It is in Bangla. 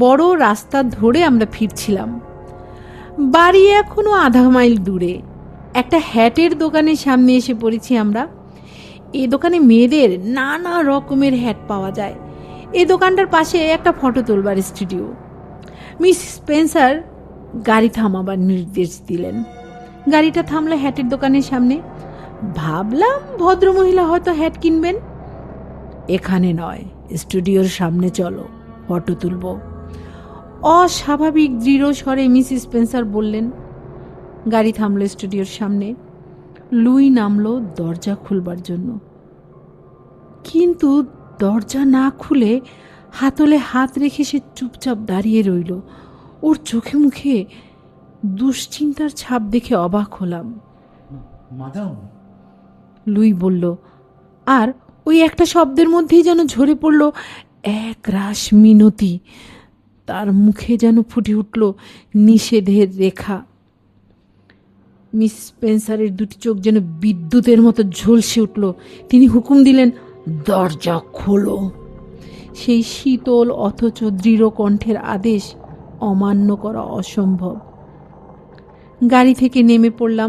বড় রাস্তা ধরে আমরা ফিরছিলাম। বাড়ি এখনও আধা মাইল দূরে। একটা হ্যাটের দোকানের সামনে এসে পড়েছি আমরা। এই দোকানে মেয়েদের নানা রকমের হ্যাট পাওয়া যায়। এই দোকানটার পাশে একটা ফটো তোলবার স্টুডিও। মিস স্পেন্সার গাড়ি থামাবার নির্দেশ দিলেন। গাড়িটা থামলো হ্যাটের দোকানের সামনে। ভাবলাম ভদ্রমহিলা হয়তো হ্যাট কিনবেন। এখানে নয়, স্টুডিওর সামনে চলো, ফটো তুলব। অস্বাভাবিক দৃঢ় স্বরে মিস স্পেন্সার বললেন গাড়ি থামলো স্টুডিওর সামনে। লুই নামলো দরজা খুলবার জন্য। কিন্তু দরজা না খুলে হাতলে হাত রেখে সে চুপচাপ দাঁড়িয়ে রইল। ওর চোখে মুখে দুশ্চিন্তার ছাপ দেখে অবাক হলাম। মাদাম। লুই বলল আর ওই একটা শব্দের মধ্যেই যেন ঝরে পড়ল এক রাস মিনতি। তার মুখে যেন ফুটে উঠল নিষেধের রেখা। মিস স্পেন্সারের দুটি চোখ যেন বিদ্যুতের মতো ঝলসে উঠল। তিনি হুকুম দিলেন, দরজা খোলো। সেই শীতল অথচ দৃঢ় কণ্ঠের আদেশ অমান্য করা অসম্ভব। গাড়ি থেকে নেমে পড়লাম।